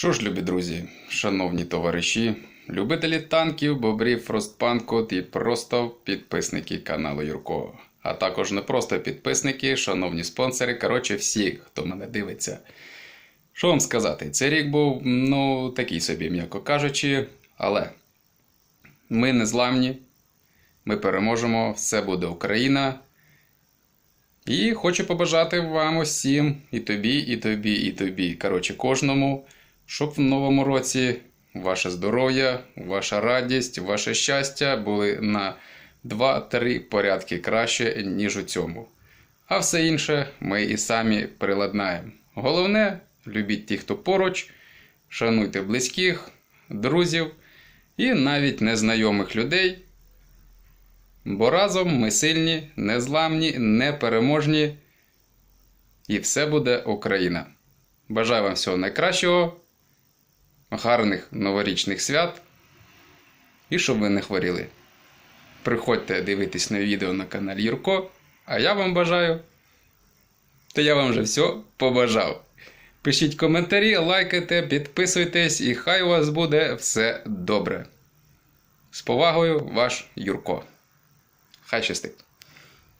Що ж, любі друзі, шановні товариші, любителі танків, бобрів, фростпанку і просто підписники каналу Юрко. А також не просто підписники, шановні спонсори, коротше, всі, хто мене дивиться. Що вам сказати? Цей рік був, ну, такий собі, м'яко кажучи, але ми не зламні, ми переможемо, все буде Україна. І хочу побажати вам усім, і тобі, і тобі, і тобі. Коротше, кожному, щоб в новому році ваше здоров'я, ваша радість, ваше щастя були на 2-3 порядки краще, ніж у цьому. А все інше ми і самі приладнаємо. Головне, любіть тих, хто поруч, шануйте близьких, друзів і навіть незнайомих людей. Бо разом ми сильні, незламні, непереможні. І все буде Україна. Бажаю вам всього найкращого, гарних новорічних свят. І щоб ви не хворіли. Приходьте дивитись на відео на каналі Юрко, а я вам бажаю. То я вам вже все побажав. Пишіть коментарі, лайкайте, підписуйтесь, і хай у вас буде все добре. З повагою, ваш Юрко. Хай щастить!